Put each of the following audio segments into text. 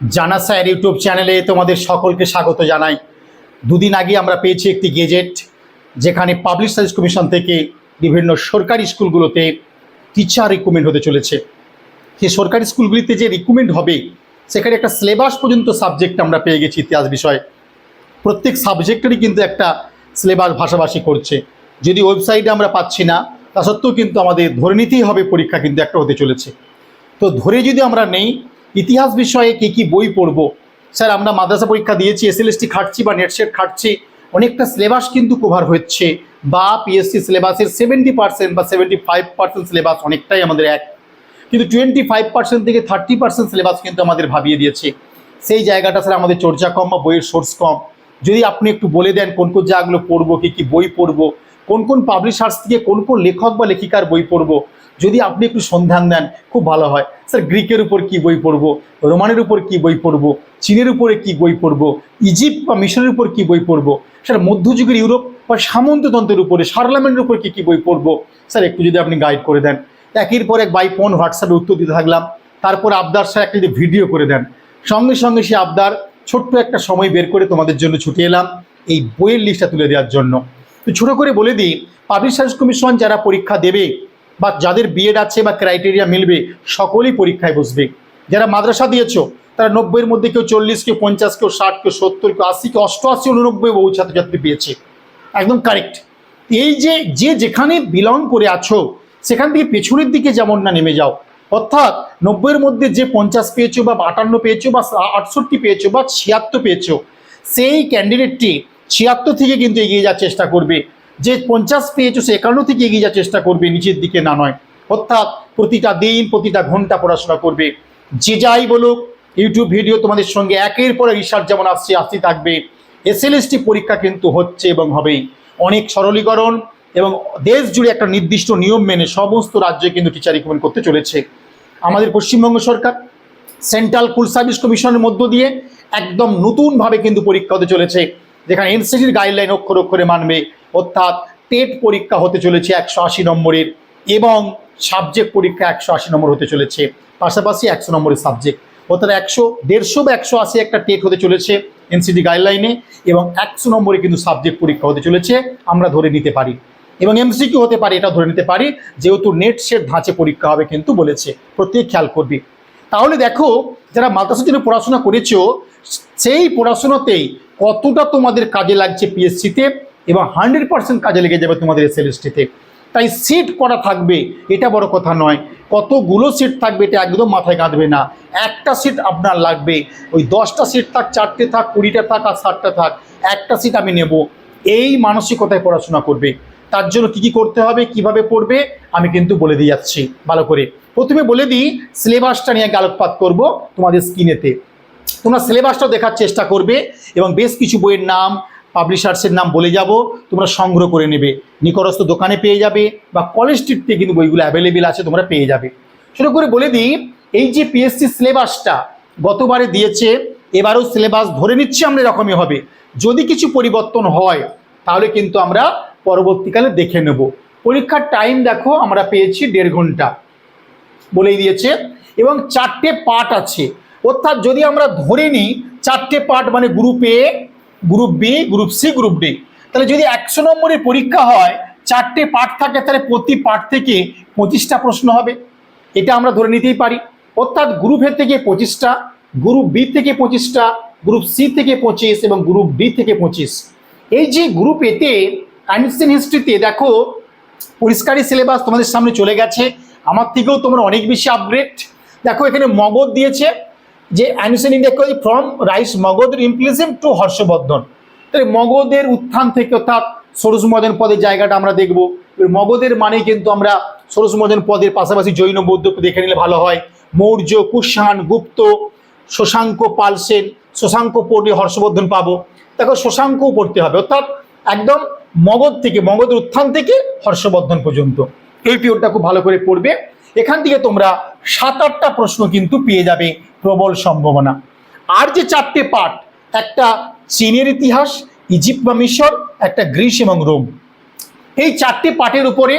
জানা sir YouTube চ্যানেলে তোমাদের সকলকে স্বাগত জানাই। দুদিন আগে আমরা পেয়েছি একটি গেজেট, যেখানে পাবলিক সার্ভিস কমিশন থেকে বিভিন্ন সরকারি স্কুলগুলোতে টিচার রিক্রুটমেন্ট হতে চলেছে। সেই সরকারি স্কুলগুলিতে যে রিক্রুটমেন্ট হবে, সেখানে একটা সিলেবাস পর্যন্ত সাবজেক্ট আমরা পেয়ে গেছি ইতিহাস বিষয়ে। প্রত্যেক সাবজেক্টেরই কিন্তু একটা সিলেবাস ভাষাভাষী করছে। যদি ওয়েবসাইটে আমরা পাচ্ছি না, তা সত্ত্বেও কিন্তু আমাদের ধরে নিতেই হবে পরীক্ষা কিন্তু একটা হতে চলেছে। তো ধরে যদি আমরা নেই ইতিহাস বিষয়ে কী কী বই পড়ব? স্যার, আমরা মাদ্রাসা পরীক্ষা দিয়েছি এসএলএসটি খাটছি বা নেটসেট খাটছি, অনেকটা সিলেবাস কিন্তু কভার হচ্ছে। বা পিএসসি সিলেবাসের সেভেন্টি পার্সেন্ট বা সেভেন্টি ফাইভ পার্সেন্ট সিলেবাস অনেকটাই আমাদের এক। কিন্তু টোয়েন্টি ফাইভ পার্সেন্ট থেকে থার্টি পার্সেন্ট সিলেবাস কিন্তু আমাদের ভাবিয়ে দিয়েছে। সেই জায়গাটা স্যার, আমাদের চর্চা কম বা বইয়ের সোর্স কম। যদি আপনি একটু বলে দেন কোন কোন জায়গাগুলো পড়ব, কী কী বই পড়ব, কোন কোন পাবলিশার্স থেকে কোন কোন লেখক বা লেখিকার বই পড়ব যদি আপনি একটু সন্ধান দেন খুব ভালো হয়। স্যার, গ্রিকের উপর কি বই পড়ব? রোমানের উপর কি বই পড়ব? চীনের উপরে কি বই পড়ব? ইজিপ্ট বা মিশরের উপর কি বই পড়ব? স্যার, মধ্যযুগের ইউরোপ বা সামন্ততন্ত্রের উপরে সার্লামেন্টের উপর কি কি বই পড়ব? স্যার, একটু যদি আপনি গাইড করে দেন। একের পর এক বাই ফোন হোয়াটসঅ্যাপে উত্তর দিতে থাকলাম। তারপর আবদার, স্যার, একটা যদি ভিডিও করে দেন। সঙ্গে সঙ্গে সে আবদার, ছোট্ট একটা সময় বের করে তোমাদের জন্য ছুটে এলাম এই বইয়ের লিস্টটা তুলে দেওয়ার জন্য। তো ছোটো করে বলে দিই পাবলিক সার্ভিস কমিশন যারা পরীক্ষা দেবে বা যাদের বিএড আছে বা ক্রাইটেরিয়া মিলবে, সকলেই পরীক্ষায় বসবে। যারা মাদ্রাসা দিয়েছ, তারা নব্বইয়ের মধ্যে কেউ চল্লিশ কেউ পঞ্চাশ কেউ ষাট কেউ সত্তর কেউ আশি কেউ অষ্টআশি উননব্বই বহু ছাত্রছাত্রী পেয়েছে। একদম কারেক্ট এই যে যে যেখানে বিলং করে আছো, সেখান থেকে পেছনের দিকে যেমন না নেমে যাও। অর্থাৎ নব্বইয়ের মধ্যে যে পঞ্চাশ পেয়েছ বা আটান্ন পেয়েছ বা আটষট্টি পেয়েছ বা ছিয়াত্তর পেয়েছ, সেই ক্যান্ডিডেটটি ছিয়াত্তর থেকে কিন্তু এগিয়ে যাওয়ার চেষ্টা করবে। যে পঞ্চাশ পেয়েছ সে একান্ন থেকে এগিয়ে যাওয়ার চেষ্টা করবে, নিচের দিকে না নয়। অর্থাৎ প্রতিটা দিন, প্রতিটা ঘণ্টা পড়াশোনা করবে। যে যাই বলুক ইউটিউব ভিডিও তোমাদের সঙ্গে একের পর রিসার্চ যেমন আসছে আসতে থাকবে। এসএলএসটি পরীক্ষা কিন্তু হচ্ছে এবং হবেই। অনেক সরলীকরণ এবং দেশ জুড়ে একটা নির্দিষ্ট নিয়ম মেনে সমস্ত রাজ্যে কিন্তু টিচার রিকমেন্ড করতে চলেছে। আমাদের পশ্চিমবঙ্গ সরকার সেন্ট্রাল কুল সার্ভিস কমিশনের মধ্য দিয়ে একদম নতুনভাবে কিন্তু পরীক্ষা হতে চলেছে। যেখানে এনসিটির গাইডলাইন অক্ষর অক্ষরে মানবে, অর্থাৎ টেট পরীক্ষা হতে চলেছে একশো আশি নম্বরের এবং সাবজেক্ট পরীক্ষা একশো আশি নম্বর হতে চলেছে, পাশাপাশি একশো নম্বরের সাবজেক্ট অর্থাৎ একশো, দেড়শো বা একশো আশি একটা টেট হতে চলেছে এনসিটি গাইডলাইনে এবং একশো নম্বরে কিন্তু সাবজেক্ট পরীক্ষা হতে চলেছে, আমরা ধরে নিতে পারি। এবং এমসিকিউ হতে পারে, এটা ধরে নিতে পারি, যেহেতু নেট সেট ধাঁচে পরীক্ষা হবে কিন্তু বলেছে, প্রত্যেক খেয়াল করবি। তাহলে দেখো, যারা মাদ্রাসার জন্য পড়াশোনা করেছ, সেই পড়াশোনাতেই কতটা তোমাদের কাজে লাগছে পিএসসিতে এবং হান্ড্রেড পার্সেন্ট কাজে লেগে যাবে তোমাদের এসএলএসটিতে তাই সিট করা থাকবে, এটা বড় কথা নয়। কতগুলো সিট থাকবে, এটা একদম মাথায় কাঁদবে না। একটা সিট আপনার লাগবে, ওই দশটা সিট থাক, চারটে থাক, কুড়িটা থাক আর ষাটটা থাক, একটা সিট আমি নেব। এই মানসিকতায় পড়াশোনা করবে। তার জন্য কী কী করতে হবে, কীভাবে পড়বে, আমি কিন্তু বলে দিয়ে যাচ্ছি। ভালো করে। প্রথমে বলে দিই সিলেবাসটা নিয়ে আগে আলোকপাত করব তোমাদের স্ক্রিনেতে তোমরা সিলেবাসটাও দেখার চেষ্টা করবে এবং বেশ কিছু বইয়ের নাম পাবলিশার্সের নাম বলে যাব, তোমরা সংগ্রহ করে নেবে। নিকটস্থ দোকানে পেয়ে যাবে বা কলেজ স্ট্রিটে কিন্তু বইগুলো অ্যাভেলেবেল আছে, তোমরা পেয়ে যাবে। শুরু করে বলে দিই, এই যে পিএসসি সিলেবাসটা গতবারে দিয়েছে, এবারও সিলেবাস ধরে নিচ্ছি আমরা এরকমই হবে। যদি কিছু পরিবর্তন হয়, তাহলে কিন্তু আমরা পরবর্তীকালে দেখে নেব। পরীক্ষার টাইম দেখো, আমরা পেয়েছি দেড় ঘণ্টা। বলেই দিয়েছে, এবং চারটে পার্ট আছে। অর্থাৎ যদি আমরা ধরে নিই চারটে পার্ট মানে group A group B group C group D তাহলে যদি একশো নম্বরের পরীক্ষা হয়, চারটে পার্ট থাকে, তাহলে প্রতি পার্ট থেকে পঁচিশটা প্রশ্ন হবে। এটা আমরা ধরে নিতেই পারি। অর্থাৎ গ্রুপ এ থেকে পঁচিশটা গ্রুপ বি থেকে পঁচিশটা গ্রুপ সি থেকে পঁচিশ এবং গ্রুপ ডি থেকে পঁচিশ। এই যে গ্রুপ এতে অ্যানিসেন হিস্ট্রিতে দেখো, পরিষ্কারই সিলেবাস তোমাদের সামনে চলে গেছে। আমার থেকেও তোমরা অনেক বেশি আপগ্রেড দেখো এখানে মগধ দিয়েছে যে অ্যানিসেন ইন্ডিয়া ফ্রম রাইস মগধের ইমপ্লিসিম টু হর্ষবর্ধন। তাহলে মগধের উত্থান থেকে অর্থাৎ সরসমদন পদের জায়গাটা আমরা দেখব। মগধের মানে কিন্তু আমরা সরসমদন পদের পাশাপাশি জৈন বৌদ্ধ দেখে নিলে ভালো হয়। মৌর্য, কুষাণ, গুপ্ত, শশাঙ্ক, পাল সেন, শশাঙ্ক পড়লে হর্ষবর্ধন পাবো। দেখো শশাঙ্কও পড়তে হবে, অর্থাৎ একদম মগধ থেকে, মগধের উত্থান থেকে হর্ষবর্ধন পর্যন্ত। এই পিরিয়ডটা খুব ভালো করে পড়বে। এখান থেকে তোমরা সাত আটটা প্রশ্ন কিন্তু পেয়ে যাবে। প্রবল সম্ভাবনা। আর যে চারটে পাঠ একটা চীনের ইতিহাস, ইজিপ্ট বা মিশর, একটা গ্রিস এবং রোম। এই চারটে পাঠের উপরে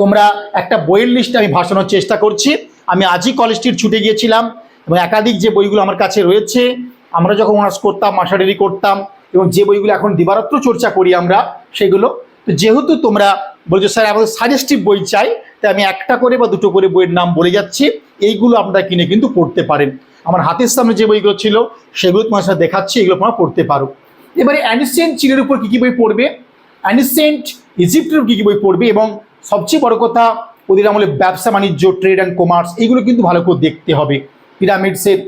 তোমরা একটা বইয়ের লিস্ট আমি ভাসানোর চেষ্টা করছি। আমি আজই কলেজ স্ট্রিট ছুটে গিয়েছিলাম এবং একাধিক যে বইগুলো আমার কাছে রয়েছে, আমরা যখন অনার্স করতাম মাস্টারি করতাম এবং যে বইগুলো এখন দিবারাত্র চর্চা করি আমরা, সেগুলো। তো যেহেতু তোমরা বলছো, স্যার, আমাদের সাজেস্টিভ বই চাই, তাই আমি একটা করে বা দুটো করে বইয়ের নাম বলে যাচ্ছি। এইগুলো আপনারা কিনে কিন্তু পড়তে পারেন। আমার হাতের সামনে যে বইগুলো ছিল, সেগুলো তোমার সাথে দেখাচ্ছি, এগুলো তোমরা পড়তে পারো। এবারে অ্যানিসেন্ট চীনের উপর কী কী বই পড়বে? অ্যানিসেন্ট ইজিপ্টের উপর কী কী বই পড়বে? এবং সবচেয়ে বড় কথা, ওদের আমলে ব্যবসা, বাণিজ্য, ট্রেড অ্যান্ড কমার্স, এগুলো কিন্তু ভালো করে দেখতে হবে। পিরামিডসের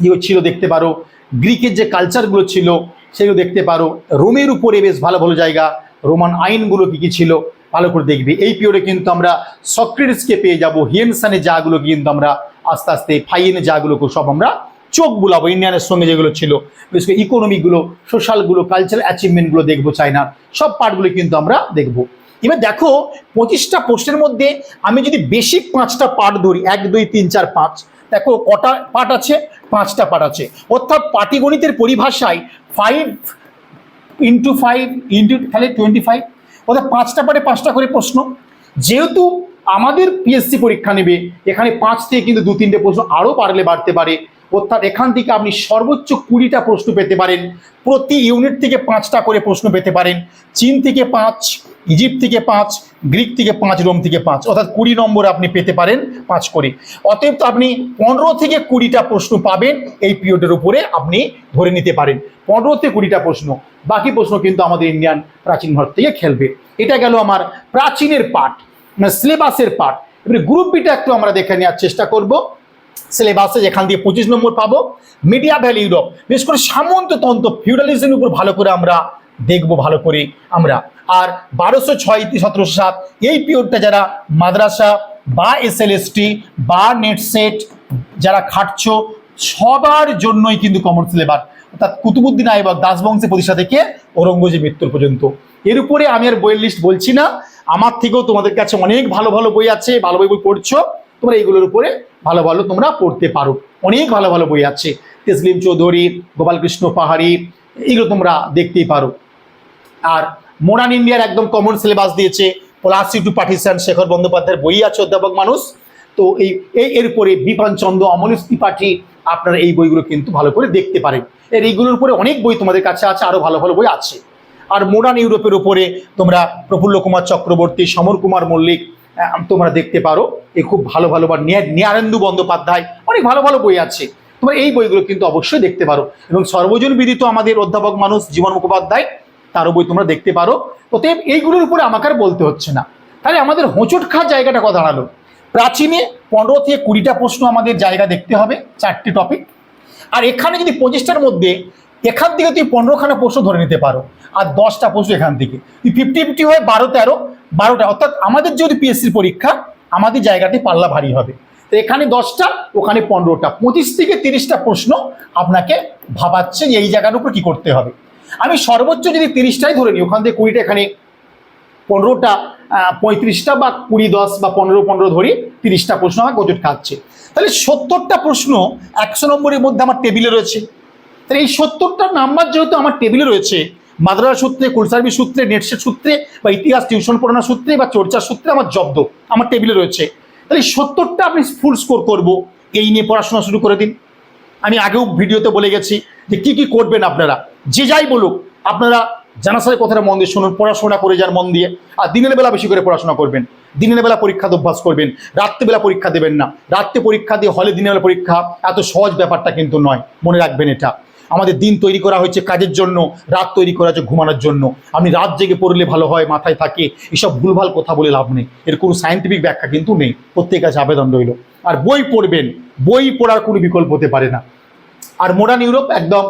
যেগুলো ছিল, দেখতে পারো। গ্রিকের যে কালচারগুলো ছিল, সেগুলো দেখতে পারো। রোমের উপরে বেশ ভালো ভালো জায়গা। রোমান আইনগুলো কী কী ছিল, ভালো করে দেখবে। এই পিরিয়ডে কিন্তু আমরা সক্রেটিসকে পেয়ে যাব। হিয়েনসানে যাগুলো কিন্তু আমরা আস্তে আস্তে ফাইনে যাগুলোকে সব আমরা চোখ বুলাবো। ইন্ডিয়ানের সঙ্গে যেগুলো ছিল, বিশেষ করে ইকোনমিগুলো সোশ্যালগুলো কালচারাল অ্যাচিভমেন্টগুলো দেখব চায়নার সব পার্টগুলো কিন্তু আমরা দেখব। এবার দেখো, পঁচিশটা পোস্টের মধ্যে আমি যদি বেসিক পাঁচটা পার্ট ধরি, এক, দুই, তিন, চার, পাঁচ, দেখো কটা পার্ট আছে, পাঁচটা পার্ট আছে। অর্থাৎ পাটিগণিতের পরিভাষায় ফাইভ ইন্টু ফাইভ ইন্টু তাহলে টোয়েন্টি ফাইভ অর্থাৎ পাঁচটা পারে পাঁচটা করে প্রশ্ন। যেহেতু আমাদের পিএসসি পরীক্ষা নেবে, এখানে পাঁচ থেকে কিন্তু দু তিনটে প্রশ্ন আরও পারলে বাড়তে পারে। অর্থাৎ এখান থেকে আপনি সর্বোচ্চ কুড়িটা প্রশ্ন পেতে পারেন, প্রতি ইউনিট থেকে পাঁচটা করে প্রশ্ন পেতে পারেন। চীন থেকে পাঁচ, ইজিপ্ট থেকে পাঁচ, গ্রিক থেকে পাঁচ, রোম থেকে পাঁচ। অর্থাৎ কুড়ি নম্বর আপনি পেতে পারেন পাঁচ করে। অতএব আপনি পনেরো থেকে কুড়িটা প্রশ্ন পাবেন, এই পিরিয়ডের উপরে আপনি ধরে নিতে পারেন। পনেরো থেকে কুড়িটা প্রশ্ন, বাকি প্রশ্ন কিন্তু আমাদের ইন্ডিয়ান প্রাচীন ভারত থেকে খেলবে। এটা গেল আমার প্রাচীনের পাঠ। মানে সিলেবাসের পার্ট এবারে গ্রুপ বিটা একটু আমরা দেখে নেওয়ার চেষ্টা করব। সিলেবাসে যেখান দিয়ে পঁচিশ নম্বর পাবো। মিডিয়া ভ্যালি ইউরোপ বিশেষ করে সামন্ততন্ত্র ফিউডালিজমের উপর ভালো করে আমরা দেখব, ভালো করে আমরা। আর বারোশো ছয় সতেরোশো সাত, এই পিরিয়ডটা যারা মাদ্রাসা বা এসএলএসটি বা নেট সেট যারা খাটছো, সবার জন্যই কিন্তু কমন সিলেবাস অর্থাৎ কুতুবুদ্দিন আইবক দাসবংশের প্রতিষ্ঠা থেকে ঔরঙ্গজেব মৃত্যুর পর্যন্ত। এর উপরে আমি আর বইয়ের লিস্ট বলছি না। আমার থেকেও তোমাদের কাছে অনেক ভালো ভালো বই আছে, ভালো বই বই পড়ছো, তোমরা এইগুলোর উপরে ভালো ভালো তোমরা পড়তে পারো। অনেক ভালো ভালো বই আছে তেসলিম চৌধুরী, গোপালকৃষ্ণ পাহাড়ি, এগুলো তোমরা দেখতেই পারো। আর মোডার্ন ইন্ডিয়ার একদম কমন সিলেবাস দিয়েছে, পলাশি টু পার্টিশন শেখর বন্দ্যোপাধ্যায়ের বই আছে অধ্যাপক মানুষ। তো এই এর উপরে বিপান চন্দ্র, অমলেশ ত্রিপাঠী, আপনারা এই বইগুলো কিন্তু ভালো করে দেখতে পারেন। এর এইগুলোর উপরে অনেক বই তোমাদের কাছে আছে আরও ভালো ভালো বই আছে। আর মোডার্ন ইউরোপের উপরে তোমরা প্রফুল্ল কুমার চক্রবর্তী, সমর কুমার মল্লিক তোমরা দেখতে পারো এ খুব ভালো ভালো বা নিয়ারেন্দু বন্দ্যোপাধ্যায় অনেক ভালো ভালো বই আছে। তোমরা এই বইগুলো কিন্তু অবশ্যই দেখতে পারো। এবং সর্বজন বিদিত আমাদের অধ্যাপক মানুষ জীবন মুখোপাধ্যায়, তারও বই তোমরা দেখতে পারো। অতএব এইগুলোর উপরে আমাকে আর বলতে হচ্ছে না। তাহলে আমাদের হোঁচট খাওয়ার জায়গাটা কথা দাঁড়াল। প্রাচীনে পনেরো থেকে কুড়িটা প্রশ্ন আমাদের জায়গা দেখতে হবে, চারটি টপিক আর এখানে যদি পঁচিশটার মধ্যে এখান থেকে তুই পনেরোখানা প্রশ্ন ধরে নিতে পারো, আর দশটা প্রশ্ন এখান থেকে। তুই ফিফটি ফিফটি হয় বারো, তেরো, বারোটা, অর্থাৎ আমাদের যদি পিএসসির পরীক্ষা, আমাদের জায়গাটি পাল্লা ভারী হবে। তো এখানে দশটা, ওখানে পনেরোটা। পঁচিশ থেকে তিরিশটা প্রশ্ন আপনাকে ভাবাচ্ছে যে এই জায়গার উপর কী করতে হবে। আমি সর্বোচ্চ যদি তিরিশটাই ধরে নিই, ওখান থেকে কুড়িটা, এখানে পনেরোটা পঁয়ত্রিশটা বা কুড়ি, দশ বা পনেরো পনেরো ধরি, তিরিশটা প্রশ্ন আমার গোজট খাচ্ছে। তাহলে সত্তরটা প্রশ্ন একশো নম্বরের মধ্যে আমার টেবিলে রয়েছে। তাহলে এই সত্তরটা নাম্বার যেহেতু আমার টেবিলে রয়েছে, মাদ্রাসা সূত্রে কুলসার্ভি সূত্রে নেটসেট সূত্রে, বা ইতিহাস টিউশন পড়ানোর সূত্রে, বা চর্চার সূত্রে আমার জব্দ, আমার টেবিলে রয়েছে। তাহলে এই সত্তরটা আপনি ফুল স্কোর করব, এই নিয়ে পড়াশোনা শুরু করে দিন। আমি আগেও ভিডিওতে বলে গেছি যে কি কি করবেন আপনারা, যে যাই বলুক, আপনারা সাথে কথাটা মন দিয়ে শুনুন, পড়াশোনা করে যান মন দিয়ে, আর দিনের বেলা বেশি করে পড়াশোনা করবেন। দিনের বেলা পরীক্ষা অভ্যাস করবেন রাত্রেবেলা পরীক্ষা দেবেন না। রাত্রে পরীক্ষা দিয়ে হলে দিনের বেলা পরীক্ষা, এত সহজ ব্যাপারটা কিন্তু নয়, মনে রাখবেন এটা। আমাদের দিন তৈরি করা হয়েছে কাজের জন্য, রাত তৈরি করা হয়েছে ঘুমানোর জন্য। আপনি রাত জেগে পড়লে ভালো হয়, মাথায় থাকে, এসব ভুলভাল কথা বলে লাভ নেই। এর কোনো সায়েন্টিফিক ব্যাখ্যা কিন্তু নেই। প্রত্যেক কাছে আবেদন রইল। আর বই পড়বেন, বই পড়ার কোনো বিকল্প হতে পারে না। আর মোডার্ন ইউরোপ একদম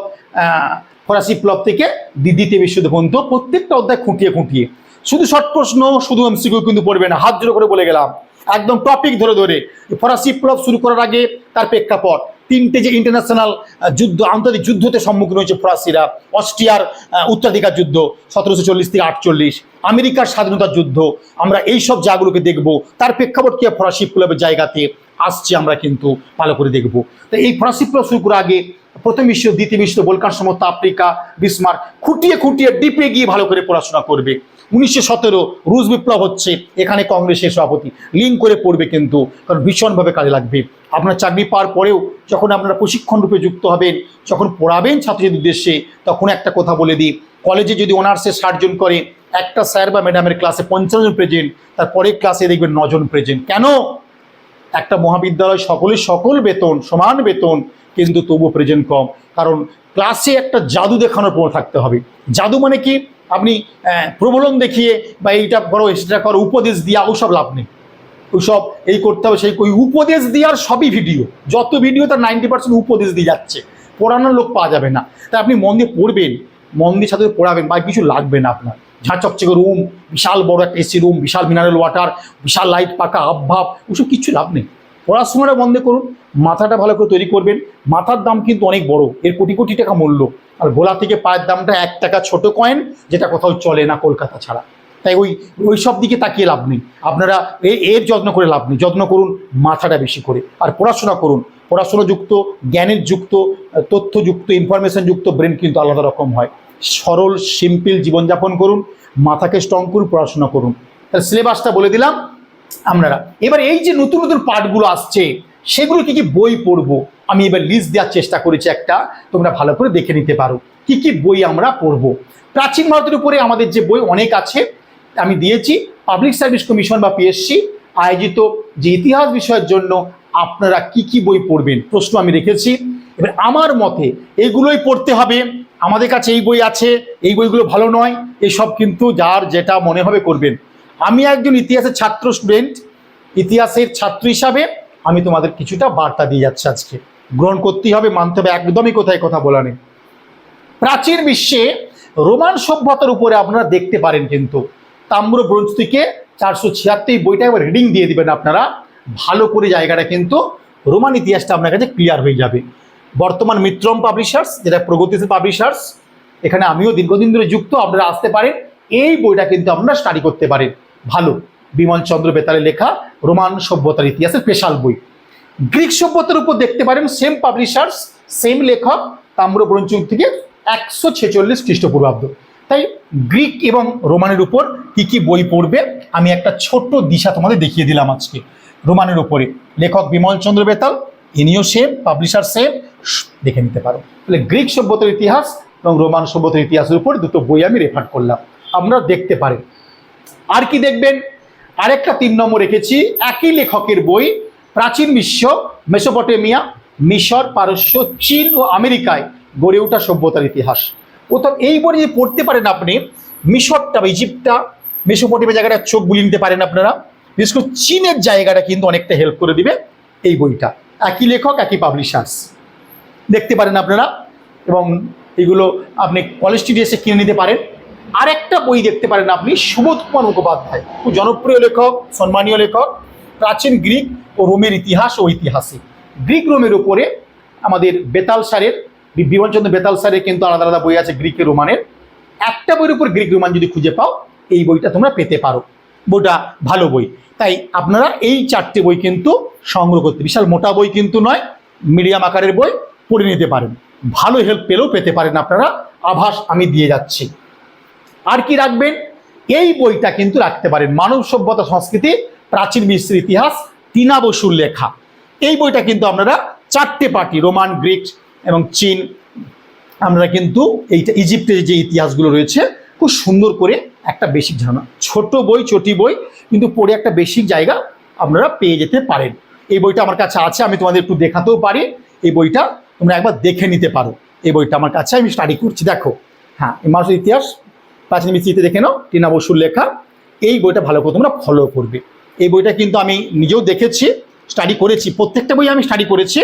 ফরাসি প্লব থেকে দ্বি- দ্বিতীয় বিশ্বযুদ্ধ পর্যন্ত প্রত্যেকটা অধ্যায় খুঁটিয়ে খুঁটিয়ে। শুধু শর্ট প্রশ্ন, শুধু এমসিকিউ কিন্তু পড়বে না। হাত জোড়ো করে বলে গেলাম। একদম টপিক ধরে ধরে। ফরাসি প্লব শুরু করার আগে তার প্রেক্ষাপট। তিনটে যে ইন্টারন্যাশনাল যুদ্ধ, আন্তর্জাতিক যুদ্ধতে সম্মুখীন হয়েছে ফরাসিরা। অস্ট্রিয়ার উত্তরাধিকার যুদ্ধ, সতেরোশো চল্লিশ থেকে আটচল্লিশ। আমেরিকার স্বাধীনতার যুদ্ধ, আমরা এই সব জায়গাগুলোকে দেখব। তার প্রেক্ষাপট কি ফরাসি প্লবের জায়গাতে? আসছে আমরা কিন্তু ভালো করে দেখব। তো এই ফরাসি প্লব শুরু করার আগে প্রথম বিশ্ব, দ্বিতীয় বিশ্ব বলকান সমস্ত আফ্রিকা, বিসমার খুঁটিয়ে খুঁটিয়ে ডিপে গিয়ে ভালো করে পড়াশোনা করবে। উনিশশো সতেরো রুশ বিপ্লব হচ্ছে, এখানে কংগ্রেসের সভাপতি। লিঙ্ক করে পড়বে কিন্তু, কারণ ভীষণভাবে কাজে লাগবে। আপনার চাকরি পাওয়ার পরেও যখন আপনারা প্রশিক্ষণ রূপে যুক্ত হবেন, যখন পড়াবেন ছাত্রছাত্রীদের উদ্দেশ্যে, তখন একটা কথা বলে দিই। কলেজে যদি অনার্সে ষাটজন করে, একটা স্যার বা ম্যাডামের ক্লাসে পঞ্চান্ন জন প্রেজেন্ট তারপরের ক্লাসে দেখবেন নজন প্রেজেন্ট কেন? একটা মহাবিদ্যালয় সকলের সকল বেতন, সমান বেতন, কিন্তু তবু প্রেজেন্ট কম। কারণ ক্লাসে একটা জাদু দেখানোর পর থাকতে হবে। জাদু মানে কি? আপনি প্রবলন দেখিয়ে বা এইটা করো সেটা করো, উপদেশ দিয়া ওসব লাভ নেই। ওইসব এই করতে হবে, সেই ওই উপদেশ দেওয়ার সবই ভিডিও। যত ভিডিও তার নাইনটি পার্সেন্ট উপদেশ দিয়ে যাচ্ছে। পড়ানোর লোক পাওয়া যাবে না। তাই আপনি মন দিয়ে পড়বেন। মন দিয়ে সাথে পড়াবেন বা কিছু লাগবে না আপনার। ঝাঁ চকচকে রুম বিশাল বড় একটা এসি রুম বিশাল মিনারেল ওয়াটার বিশাল লাইট পাকা আবভাব ওসব কিছু লাভ নেই। পড়াশোনাটা বন্ধ করুন, মাথাটা ভালো করে তৈরি করবেন। মাথার দাম কিন্তু অনেক বড়। এর কোটি কোটি টাকা মূল্য। আর গোলা থেকে পায়ের দামটা এক টাকা ছোট কয়েন যেটা কোথাও চলে না কলকাতা ছাড়া। তাই ওই ওই সব দিকে তাকিয়ে লাভ নেই। আপনারা এর যত্ন করে লাভ নেই। যত্ন করুন, মাথাটা বেশি করে। আর পড়াশোনা করুন। পড়াশোনা যুক্ত জ্ঞানের যুক্ত তথ্যযুক্ত ইনফরমেশন যুক্ত ব্রেন কিন্তু আলাদা রকম হয়। সরল সিম্পল জীবনযাপন করুন, মাথাকে স্ট্রং করুন, পড়াশোনা করুন। তাহলে সিলেবাসটা বলে দিলাম। আপনারা, এবার এই যে নতুন নতুন পার্টগুলো আসছে সেগুলো কি কি বই পড়ব? আমি এবার লিস্ট দেওয়ার চেষ্টা করেছি একটা, তোমরা ভালো করে দেখে নিতে পারো। কি কি বই আমরা পড়ব? প্রাচীন ভারতের উপরে আমাদের যে বই অনেক আছে, আমি দিয়েছি। পাবলিক সার্ভিস কমিশন বা পিএসসি আয়োজিত যে ইতিহাস বিষয়ের জন্য আপনারা কি কি বই পড়বেন? প্রশ্ন আমি রেখেছি। এবার আমার মতে এগুলোই পড়তে হবে। আমাদের কাছে এই বই আছে, এই বইগুলো ভালো নয়, এসব কিন্তু যার যেটা মনে হবে করবেন। আমি একজন ইতিহাসের ছাত্র স্টুডেন্ট ইতিহাসের ছাত্র হিসাবে আমি তোমাদের কিছুটা বার্তা দিয়ে যাচ্ছি আজকে। গ্রহণ করতেই হবে, মানতে হবে, একদমই কোথায় কথা বলা নেই। প্রাচীন বিশ্বে রোমান সভ্যতার উপরে আপনারা দেখতে পারেন কিন্তু তাম্র ব্রোঞ্জ থেকে চারশো ছিয়াত্তর বইটা এবার রিডিং দিয়ে দিবেন আপনারা। ভালো করে জায়গাটা কিন্তু রোমান ইতিহাসটা আপনার কাছে ক্লিয়ার হয়ে যাবে। বর্তমান মিত্রম পাবলিশার্স, যেটা প্রগতিশীল পাবলিশার্স, এখানে আমিও দীর্ঘদিন ধরে যুক্ত, আপনারা আসতে পারেন। এই বইটা কিন্তু আপনারা স্টাডি করতে পারেন। ভালো। বিমল চন্দ্র বেতালের লেখা রোমান সভ্যতার ইতিহাসের স্পেশাল বই। গ্রিক সভ্যতার উপর দেখতে পারেন সেম পাবলিশার্স সেম লেখক তাম্রব্রঞ্চ থেকে একশো ছেচল্লিশ খ্রিস্টপূর্বাব্দ। তাই গ্রিক এবং রোমানের উপর কি কি বই পড়বে, আমি একটা ছোট্ট দিশা তোমাদের দেখিয়ে দিলাম আজকে। রোমানের উপরে লেখক বিমল চন্দ্র বেতাল, ইনিও সেম পাবলিশার সেম দেখে নিতে পারো। তাহলে গ্রিক সভ্যতার ইতিহাস এবং রোমান সভ্যতার ইতিহাসের উপর দুটো বই আমি রেফার করলাম। আমরা দেখতে পারেন আর কি দেখবেন? আরেকটা তিন নম্বর রেখেছি, একই লেখকের বই, প্রাচীন বিশ্ব, মেসোপটেমিয়া, মিশর, পারস্য, চীন ও আমেরিকায় গড়ে ওঠা সভ্যতার ইতিহাস। প্রথম এই বই যদি পড়তে পারেন আপনি, মিশরটা বা ইজিপ্টটা, মেসোপটেমিয়া জায়গাটা চোখ বুলিয়ে নিতে পারেন আপনারা। বিশেষ করে চীনের জায়গাটা কিন্তু অনেকটা হেল্প করে দিবে এই বইটা। একই লেখক, একই পাবলিশার্স দেখতে পারেন আপনারা, এবং এগুলো আপনি কলেজ এসে কিনে নিতে পারেন। আরেকটা বই দেখতে পারেন আপনি, সুবোধ কুমার মুখোপাধ্যায়। খুব জনপ্রিয় লেখক, সম্মানীয় লেখক, প্রাচীন গ্রিক ও রোমের ইতিহাস ও ঐতিহাসিক। গ্রিক রোমের উপরে আমাদের বেতাল স্যারের বি- বিমলচন্দ্র বেতাল স্যারের কিন্তু আলাদা আলাদা বই আছে গ্রিক রোমানের। একটা বইয়ের উপর গ্রিক রোমান যদি খুঁজে পাও, এই বইটা তোমরা পেতে পারো। বইটা ভালো বই। তাই আপনারা এই চারটে বই কিন্তু সংগ্রহ করতে, বিশাল মোটা বই কিন্তু নয়, মিডিয়াম আকারের বই পড়ে নিতে পারেন। ভালো হেল্প পেলেও পেতে পারেন আপনারা। আভাস আমি দিয়ে যাচ্ছি। আর কি রাখবেন? এই বইটা কিন্তু রাখতে পারেন। মানব সভ্যতা সংস্কৃতি, প্রাচীন মিশ্র ইতিহাস, টিনা বসুর লেখা। এই বইটা কিন্তু আপনারা চারটে পার্টি, রোমান, গ্রিক এবং চীন আমরা কিন্তু এইটা ইজিপ্টের যে ইতিহাসগুলো রয়েছে, খুব সুন্দর করে একটা বেসিক ধারণা। ছোট বই, চটি বই, কিন্তু পড়ে একটা বেসিক জায়গা আপনারা পেয়ে যেতে পারেন। এই বইটা আমার কাছে আছে, আমি তোমাদের একটু দেখাতেও পারি। এই বইটা তোমরা একবার দেখে নিতে পারো। এই বইটা আমার কাছে, আমি স্টাডি করছি, দেখো। হ্যাঁ মানুষের ইতিহাস প্রাচীন মিস্ত্রিতে দেখে নাও, টিনা বসুর লেখা। এই বইটা ভালো করে তোমরা ফলো করবে। এই বইটা কিন্তু আমি নিজেও দেখেছি স্টাডি করেছি, প্রত্যেকটা বই আমি স্টাডি করেছি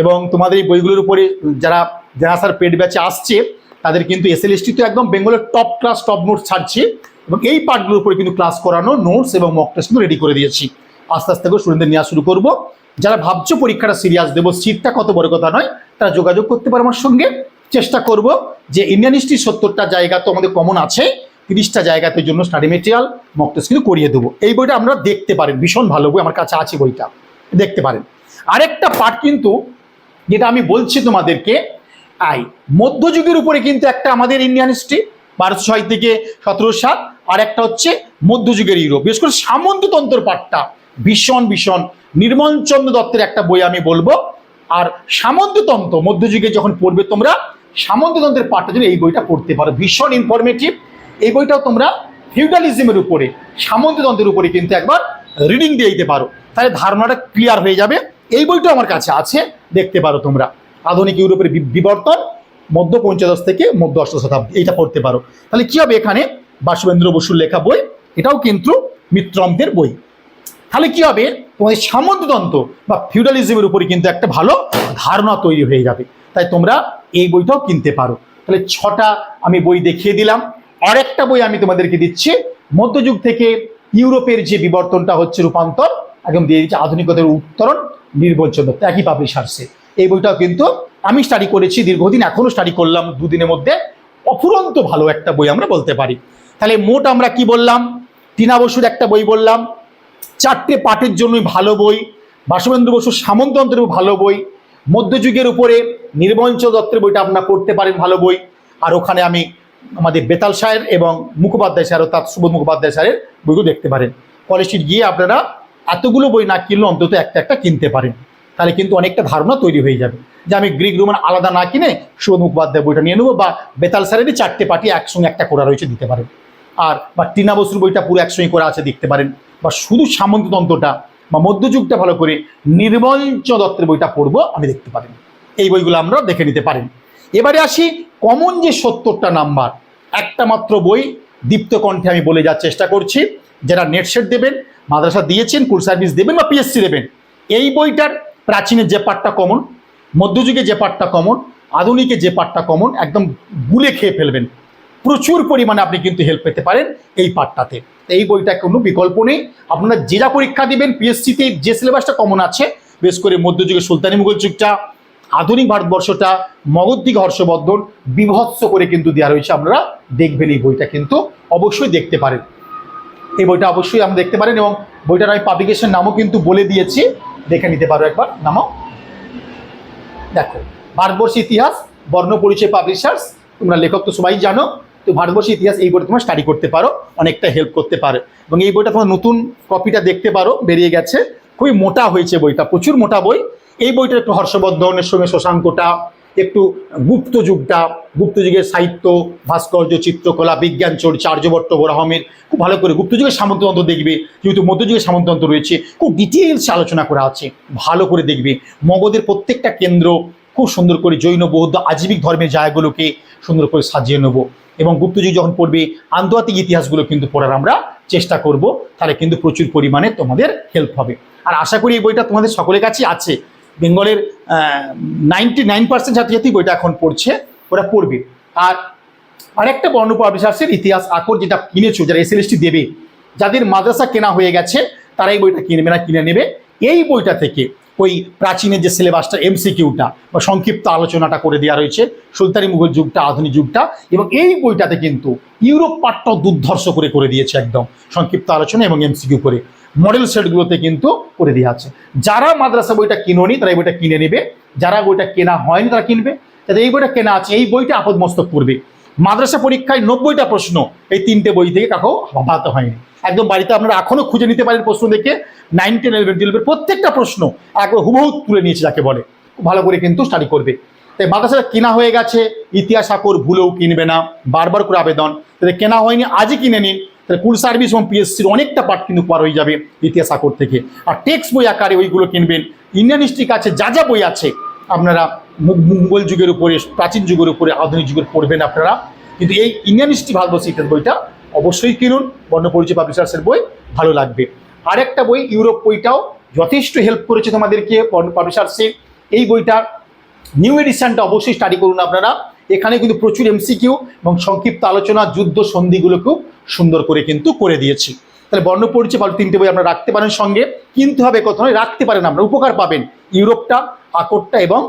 এবং তোমাদের এই বইগুলোর উপরে যারা যারা স্যার পেট ব্যাচে আসছে, তাদের কিন্তু এস এল তো একদম বেঙ্গলের টপ ক্লাস টপ নোটস ছাড়ছি এবং এই পার্টগুলোর উপরে কিন্তু ক্লাস করানো নোটস এবং মক টেস্ট কিন্তু রেডি করে দিয়েছি। আস্তে আস্তে করে স্টুডেন্টদের নেওয়া শুরু করব। যারা ভাবছ পরীক্ষাটা সিরিয়াস দেবো সিটটা কত বড় কথা নয়, তারা যোগাযোগ করতে পারে আমার সঙ্গে। চেষ্টা করব যে ইন্ডিয়ান হিস্ট্রি সত্তরটা জায়গা তো আমাদের কমন আছে, তিরিশটা জায়গাতে জন্য স্টাডি মেটেরিয়াল মক টেস্ট কিন্তু করিয়ে দেবো। এই বইটা আপনারা দেখতে পারেন, ভীষণ ভালো বই, আমার কাছে আছে বইটা, দেখতে পারেন। আরেকটা পার্ট কিন্তু যেটা আমি বলছি তোমাদেরকে, আই, মধ্যযুগের উপরে কিন্তু একটা আমাদের ইন্ডিয়ান হিস্ট্রি বারোশো ছয় থেকে সতেরো সাত, আর একটা হচ্ছে মধ্যযুগের ইউরোপ। বিশেষ করে সামন্ততন্ত্র পাঠটা ভীষণ ভীষণ নির্মলচন্দ্র দত্তের একটা বই আমি বলব। আর সামন্ততন্ত্র মধ্যযুগে যখন পড়বে তোমরা সামন্ততন্ত্রের পাঠটা জন্য এই বইটা পড়তে পারো। ভীষণ ইনফরমেটিভ এই বইটাও তোমরা ফিউডালিজমের উপরে, সামন্ততন্ত্রের উপরে কিন্তু একবার রিডিং দিয়ে দিতে পারো। তাহলে ধারণাটা ক্লিয়ার হয়ে যাবে। এই বইটা আমার কাছে আছে, দেখতে পারো তোমরা। আধুনিক ইউরোপের বিবর্তন, মধ্য পঞ্চদশ থেকে মধ্য অষ্ট শতাব্দী এটা পড়তে পারো। তাহলে কি হবে এখানে? বাসুবেন্দ্র বসুর লেখা বই, এটাও কিন্তু মিত্রমদের বই। তাহলে কি হবে? তোমাদের সামন্ততন্ত্র বা ফিউডালিজমের উপরে কিন্তু একটা ভালো ধারণা তৈরি হয়ে যাবে। তাই তোমরা এই বইটাও কিনতে পারো। তাহলে ছটা আমি বই দেখিয়ে দিলাম। আরেকটা বই আমি তোমাদেরকে দিচ্ছি। মধ্যযুগ থেকে ইউরোপের যে বিবর্তনটা হচ্ছে রূপান্তর, একদম দিয়ে দিচ্ছে আধুনিকতার উত্তরণ নির্বচন একই পাবলিশার্সে এই বইটাও কিন্তু আমি স্টাডি করেছি, দীর্ঘদিন এখনও স্টাডি করলাম, দুদিনের মধ্যে। অফুরন্ত ভালো একটা বই আমরা বলতে পারি। তাহলে মোট আমরা কি বললাম? টিনা বসুর একটা বই বললাম। চারটে পাঠের জন্যই ভালো বই। বাসবেন্দ্র বসুর সামন্ততন্ত্রের ভালো বই। মধ্যযুগের উপরে নির্বঞ্চ দত্তের বইটা আপনারা পড়তে পারেন, ভালো বই। আর ওখানে আমি আমাদের বেতাল সাহের এবং মুখোপাধ্যায় স্যার অর্থাৎ সুবোধ মুখোপাধ্যায় স্যারের বইগুলো দেখতে পারেন। কলেজ স্ট্রিট গিয়ে আপনারা এতগুলো বই না কিনলে অন্তত একটা একটা কিনতে পারেন। তাহলে কিন্তু অনেকটা ধারণা তৈরি হয়ে যাবে যে আমি গ্রিক রোমান আলাদা না কিনে সুবোধ মুখোপাধ্যায় বইটা নিয়ে নেব বা বেতাল স্যারেরই চারটে পার্টি একসঙ্গে একটা করা রয়েছে দিতে পারেন। আর বা টিনা বসুর বইটা পুরো একসঙ্গে করা আছে দেখতে পারেন। বা শুধু সামন্ততন্ত্রটা বা মধ্যযুগটা ভালো করে নির্বঞ্চ দত্তের বইটা পড়ব, আমি দেখতে পারেন এই বইগুলো আমরা দেখে নিতে পারেন এবারে আসি কমন যে সত্তরটা নাম্বার, একটা মাত্র বই দীপ্ত কণ্ঠে আমি বলে যাওয়ার চেষ্টা করছি, যারা নেট সেট দেবেন, মাদ্রাসা দিয়েছেন কুল সার্ভিস দেবেন বা পিএসসি দেবেন, এই বইটার প্রাচীনের যে পার্টটা কমন, মধ্যযুগে যে পার্টটা কমন, আধুনিকে যে পার্টটা কমন, একদম গুলে খেয়ে ফেলবেন। প্রচুর পরিমাণে আপনি কিন্তু হেল্প পেতে পারেন এই পার্টটাতে এই বইটা কোনো বিকল্প নেই। আপনারা যে যা পরীক্ষা দিবেন পিএসসিতে যে সিলেবাসটা কমন আছে, বেশ করে মধ্যযুগের সুলতানি মুঘল যুগটা আধুনিক ভারতবর্ষটা মগধদিক হর্ষবর্ধন, বিভৎস করে কিন্তু দেওয়া রয়েছে। আপনারা দেখবেন এই বইটা কিন্তু অবশ্যই দেখতে পারেন। এই বইটা অবশ্যই আমরা দেখতে পারেন এবং বইটার আমি পাবলিকেশন নামও কিন্তু বলে দিয়েছি। দেখে নিতে পারো একবার। নামও। দেখো, ভারতবর্ষের ইতিহাস, বর্ণ পরিচয় পাবলিশার্স তোমরা লেখক তো সবাই জানো। তো ভারতবর্ষের ইতিহাস এই বইটা তোমরা স্টাডি করতে পারো, অনেকটা হেল্প করতে পারে। এবং এই বইটা তোমার নতুন কপিটা দেখতে পারো, বেরিয়ে গেছে। খুবই মোটা হয়েছে বইটা, প্রচুর মোটা বই। এই বইটা একটু হর্ষবর্ধনের সঙ্গে শশাঙ্কটা, একটু গুপ্ত যুগটা, গুপ্ত যুগের সাহিত্য, ভাস্কর্য, চিত্রকলা, বিজ্ঞান চর্চা আর্যভট্ট বরাহমের, খুব ভালো করে গুপ্ত যুগের সামন্ততন্ত্র দেখবে, যেহেতু মধ্যযুগের সামন্ততন্ত্র রয়েছে, খুব ডিটেলস আলোচনা করা আছে, ভালো করে দেখবে। মগধের প্রত্যেকটা কেন্দ্র খুব সুন্দর করে জৈন, বৌদ্ধ, আজীবিক ধর্মের জায়গাগুলোকে সুন্দর করে সাজিয়ে নেব। এবং গুপ্তযুগ যখন পড়বে, আন্তর্জাতিক ইতিহাসগুলো কিন্তু পড়ার আমরা চেষ্টা করব। তাহলে কিন্তু প্রচুর পরিমাণে তোমাদের হেল্প হবে। আর আশা করি এই বইটা তোমাদের সকলের কাছেই আছে। বেঙ্গলের নাইনটি নাইন পার্সেন্ট ছাত্রছাত্রী বইটা এখন পড়ছে, ওরা পড়বে। আর আরেকটা বর্ণ পাবলিশার্সের ইতিহাস আকর যেটা কিনেছো, যারা এসএলএসটি দেবে, যাদের মাদ্রাসা কেনা হয়ে গেছে তারা এই বইটা কিনবে না, কিনে নেবে। এই বইটা থেকে ওই প্রাচীনের যে সিলেবাসটা এমসিকিউটা বা সংক্ষিপ্ত আলোচনাটা করে দেওয়া রয়েছে, সুলতানি মুঘল যুগটা, আধুনিক যুগটা, এবং এই বইটাতে কিন্তু ইউরোপ পাঠটাও দুর্ধর্ষ করে করে দিয়েছে একদম সংক্ষিপ্ত আলোচনা এবং এমসিকিউ করে। মডেল সেটগুলোতে কিন্তু করে দেওয়া আছে। যারা মাদ্রাসা বইটা কিনোনি, তারা এই বইটা কিনে নেবে। যারা বইটা কেনা হয়নি, তারা কিনবে। তাদের এই বইটা কেনা আছে, এই বইটা আপদমস্তক করবে। মাদ্রাসা পরীক্ষায় নব্বইটা প্রশ্ন। এই তিনটে বই থেকে কাকেও ভাবাতে হয়নি। একদম বাড়িতে আপনারা এখনও খুঁজে নিতে পারেন প্রশ্ন দেখে। নাইন টেন ইলেভেন টুয়েলভের প্রত্যেকটা প্রশ্ন একবার হুবহু তুলে নিয়েছে যাকে বলে। ভালো করে কিন্তু স্টাডি করবে। তাই মাদ্রাসাটা কেনা হয়ে গেছে। ইতিহাস আকর ভুলেও কিনবে না। বারবার করে আবেদন। তাদের কেনা হয়নি, আজই কিনে নিন। তাহলে কুল সার্ভিস এবং পিএসসির অনেকটা পার্ট কিন্তু পার হয়ে যাবে ইতিহাস আকর থেকে। আর টেক্সট বই আকারে ওইগুলো কিনবেন। ইন্ডিয়ান হিস্ট্রিক কাছে যা যা বই আছে আপনারা মুঘল যুগের উপরে, প্রাচীন যুগের উপরে, আধুনিক যুগের পড়বেন আপনারা। কিন্তু এই ইন্ডিয়ান হিস্ট্রি ভারতবর্ষ ইতিহাস বইটা অবশ্যই কিনুন বর্ণপরিচয় পাবলিশার্সের বই ভালো লাগবে। আরেকটা বই, ইউরোপ বইটাও যথেষ্ট হেল্প করেছে তোমাদেরকে, বর্ণ পাবলিশার্সে এই বইটা নিউ এডিশনটা অবশ্যই স্টাডি করুন আপনারা। এখানে কিন্তু প্রচুর এমসিকিউ এবং সংক্ষিপ্ত আলোচনা, যুদ্ধ সন্ধিগুলো খুব সুন্দর করে কিন্তু করে দিয়েছি। তাহলে বর্ণ পরিচয় ভালো তিনটে বই আপনারা রাখতে পারেন সঙ্গে। কিনতে হবে কত নয় রাখতে পারেন আপনারা, উপকার পাবেন। ইউরোপটা, আকরটা এবং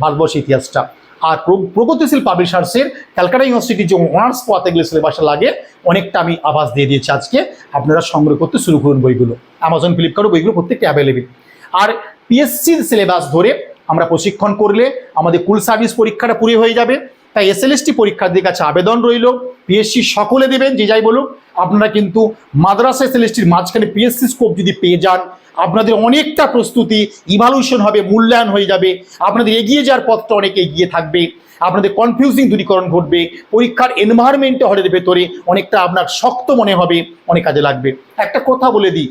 ভারতবর্ষ ইতিহাসটা। আর প্র- প্রগতিশীল পাবলিশার্সের ক্যালকাটা ইউনিভার্সিটির যে অনার্স পথে গেলে সিলেবাসে লাগে, অনেকটা আমি আভাস দিয়ে দিয়েছি আজকে। আপনারা সংগ্রহ করতে শুরু করুন বইগুলো। অ্যামাজন ফ্লিপকার্ট বইগুলো প্রত্যেকটা অ্যাভেলেবেল আর পিএসসির সিলেবাস ধরে আমরা প্রশিক্ষণ করলে আমাদের কুল সার্ভিস পরীক্ষাটা পুরো হয়ে যাবে। তাই এস এসএলএসটি পরীক্ষার্থীর কাছে আবেদন রইল। পিএসসি সকলে দেবেন, যে যাই বলুন আপনারা কিন্তু মাদ্রাসা এসএলএসটির মাঝখানে পিএসসি স্কোপ যদি পেয়ে যান আপনাদের অনেকটা প্রস্তুতি ইভালুয়েশন হবে, মূল্যায়ন হয়ে যাবে। আপনাদের এগিয়ে যাওয়ার পথটা অনেক এগিয়ে থাকবে। আপনাদের কনফিউজিং দূরীকরণ ঘটবে। পরীক্ষার এনভায়রনমেন্টে হলের ভেতরে অনেকটা আপনার শক্ত মনে হবে, অনেক কাজে লাগবে। একটা কথা বলে দিই,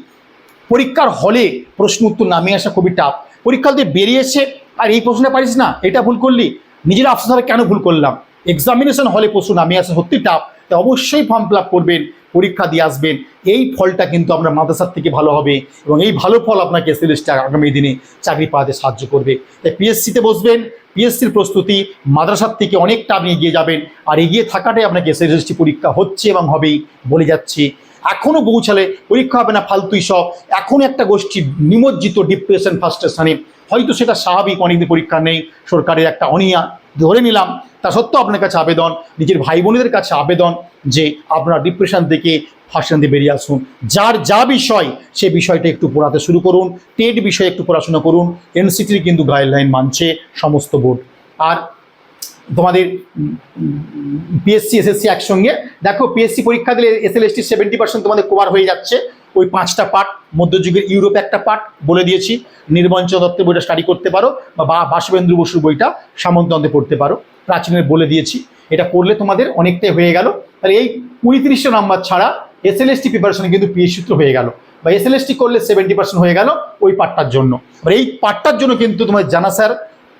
পরীক্ষার হলে প্রশ্ন উত্তর নামিয়ে আসা খুবই টাফ পরীক্ষা দিয়ে বেরিয়েছে আর এই প্রশ্নটা পারিস না, এটা ভুল করলি, নিজের আফসোস হবে কেন ভুল করলাম? এক্সামিনেশন হলে প্রশ্ন নামিয়ে আসা সত্যি টাফ তা অবশ্যই ফর্ম ফিল করবেন। পরীক্ষা দিয়ে আসবেন। এই ফলটা কিন্তু আপনার মাদ্রাসার থেকে ভালো হবে এবং এই ভালো ফল আপনাকে এসএলএসটা আগামী দিনে চাকরি পাওয়াতে সাহায্য করবে। তাই পিএসসিতে বসবেন পিএসসির প্রস্তুতি মাদ্রাসার থেকে অনেকটা আপনি এগিয়ে যাবেন আর এগিয়ে থাকাটাই আপনাকে এসএলএসটি পরীক্ষা হচ্ছে এবং হবেই বলে যাচ্ছি। এখনও পৌঁছালে পরীক্ষা হবে না ফালতুই সব। এখনও একটা গোষ্ঠী নিমজ্জিত ডিপ্রেশন ফার্স্টেশনে হয়তো সেটা স্বাভাবিক, অনেকদিন পরীক্ষা নেই, সরকারের একটা অনিয়া ধরে নিলাম। তা সত্ত্বেও আপনার কাছে আবেদন, নিজের ভাই বোনেদের কাছে আবেদন যে আপনারা ডিপ্রেশন থেকে দিয়ে বেরিয়ে আসুন। যার যা বিষয়, সে বিষয়টা একটু পড়াতে শুরু করুন টেট বিষয়ে একটু পড়াশোনা করুন এনসিটির কিন্তু গাইডলাইন মানছে সমস্ত বোর্ড আর তোমাদের পিএসসি এসএসসি একসঙ্গে, দেখো পিএসসি পরীক্ষা দিলে S L SLST seventy percent তোমাদের কভার হয়ে যাচ্ছে। ওই পাঁচটা পার্ট মধ্যযুগের ইউরোপে একটা পার্ট বলে দিয়েছি। নির্বঞ্চন দত্তের বইটা স্টাডি করতে পারো বা বাসবেন্দ্র বসুর বইটা সামন্তন্তে পড়তে পারো। প্রাচীনের বলে দিয়েছি। এটা পড়লে তোমাদের অনেকটাই হয়ে গেল। তাহলে এই কুড়ি তিরিশটা নাম্বার ছাড়া এসএলএসটি প্রিপারেশনে কিন্তু পিএস সূত্র হয়ে গেল। বা এসএলএসটি করলে সেভেন্টি পার্সেন্ট হয়ে গেল ওই পার্টটার জন্য। এবার এই পার্টটার জন্য কিন্তু তোমার জানা স্যার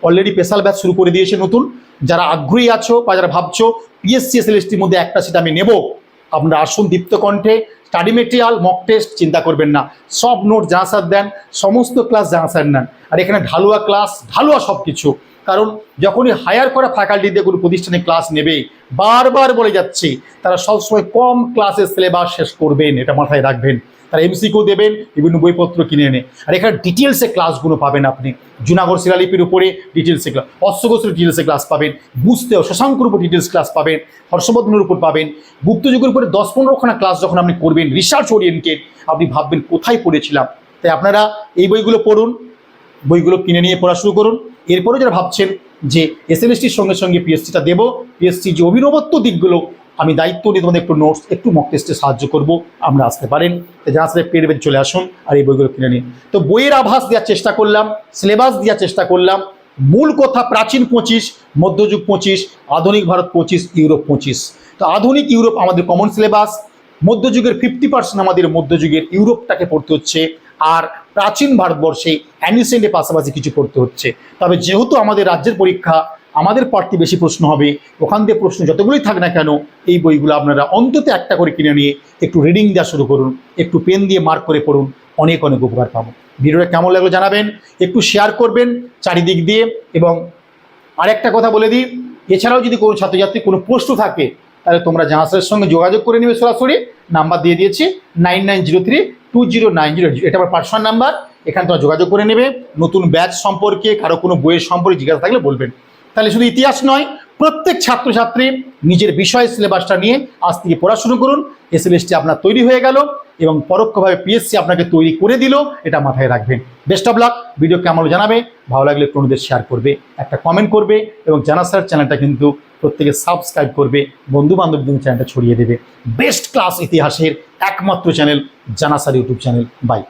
অলরেডি স্পেশাল ব্যাচ শুরু করে দিয়েছে নতুন। যারা আগ্রহী আছো বা যারা ভাবছ পিএসসি এসএলএসটির মধ্যে একটা সেটা আমি নেব। আপনারা আসুন দীপ্তকণ্ঠে স্টাডি মেটেরিয়াল মক টেস্ট চিন্তা করবেন না। সব নোট যা স্যার দেন, সমস্ত ক্লাস যা স্যার নেন। আর এখানে ঢালুয়া ক্লাস ঢালুয়া সব কিছু কারণ যখনই হায়ার করা ফ্যাকাল্টিতে কোনো প্রতিষ্ঠানে ক্লাস নেবে, বারবার বলে যাচ্ছে, তারা সবসময় কম ক্লাসের সিলেবাস শেষ করবেন, এটা মাথায় রাখবেন। তারা এমসিকিউ দেবেন, বিভিন্ন বইপত্র কিনে এনে। আর এখানে ডিটেলসে ক্লাসগুলো পাবেন আপনি। জুনাগড় শিলালিপির উপরে ডিটেলসে ক্লাস অশ্বঘোষের ডিটেলসে ক্লাস পাবেন। বুঝতেও শশাঙ্কর উপর ডিটেলস ক্লাস পাবেন। হর্ষবর্ধনের উপর পাবেন। গুপ্তযুগের উপরে দশ পনেরোখানা ক্লাস যখন আপনি করবেন রিসার্চ ওরিয়েন্টেড আপনি ভাববেন কোথায় পড়েছিলাম। তাই আপনারা এই বইগুলো পড়ুন, বইগুলো কিনে নিয়ে পড়া শুরু করুন। এরপরে যারা ভাবছেন যে এসএলএসটির সঙ্গে সঙ্গে পিএসসিটা দেবো পিএসসি যে অভিনবত্ব দিকগুলো আমি দায়িত্ব নিয়ে তোমাদের একটু নোটস একটু মক টেস্টে সাহায্য করব। আমরা আসতে পারেন। যারা আসলে পেয়ে দেবেন চলে আসুন আর এই বইগুলো কিনে নিন। তো বইয়ের আভাস দেওয়ার চেষ্টা করলাম সিলেবাস দেওয়ার চেষ্টা করলাম। মূল কথা প্রাচীন পঁচিশ, মধ্যযুগ পঁচিশ, আধুনিক ভারত পঁচিশ, ইউরোপ পঁচিশ। তো আধুনিক ইউরোপ আমাদের কমন সিলেবাস মধ্যযুগের ফিফটি পার্সেন্ট আমাদের মধ্যযুগের ইউরোপটাকে পড়তে হচ্ছে আর প্রাচীন ভারতবর্ষে অ্যানিসেন্টের পাশাপাশি কিছু পড়তে হচ্ছে। তবে যেহেতু আমাদের রাজ্যের পরীক্ষা আমাদের পার্টি বেশি প্রশ্ন হবে। ওখান দিয়ে প্রশ্ন যতগুলোই থাক না কেন, এই বইগুলো আপনারা অন্তত একটা করে কিনে নিয়ে একটু রিডিং দেওয়া শুরু করুন, একটু পেন দিয়ে মার্ক করে পড়ুন, অনেক অনেক উপকার পাবো। ভিডিওটা কেমন লাগল জানাবেন, একটু শেয়ার করবেন চারিদিক দিয়ে এবং আরেকটা কথা বলে দিই, এছাড়াও যদি কোনো ছাত্রছাত্রী কোনো প্রশ্ন থাকে, তাহলে তোমরা জাহাজের সঙ্গে যোগাযোগ করে নিবে সরাসরি। নাম্বার দিয়ে দিয়েছি nine nine zero three two zero nine zero এটা আমার পার্সোনাল নাম্বার এখানে তোমরা যোগাযোগ করে নেবে। নতুন ব্যাচ সম্পর্কে, কারও কোনো বইয়ের সম্পর্কে জিজ্ঞাসা থাকলে বলবেন। তাহলে শুধু ইতিহাস নয়, প্রত্যেক ছাত্রছাত্রী নিজের বিষয় সিলেবাসটা নিয়ে আজ থেকে পড়া শুরু করুন। এসএলএসটি আপনার তৈরি হয়ে গেল এবং পরোক্ষভাবে পিএসসি আপনাকে তৈরি করে দিল, এটা মাথায় রাখবেন। বেস্ট অফ লাক ভিডিও কেমন জানাবে, ভালো লাগলে অন্যদের শেয়ার করবে, একটা কমেন্ট করবে এবং জানা স্যার চ্যানেলটা কিন্তু প্রত্যেকে সাবস্ক্রাইব করবে বন্ধু বান্ধবদের চ্যানেলটা ছড়িয়ে দেবে। বেস্ট ক্লাস ইতিহাসের একমাত্র চ্যানেল জানা স্যার ইউটিউব চ্যানেল বাই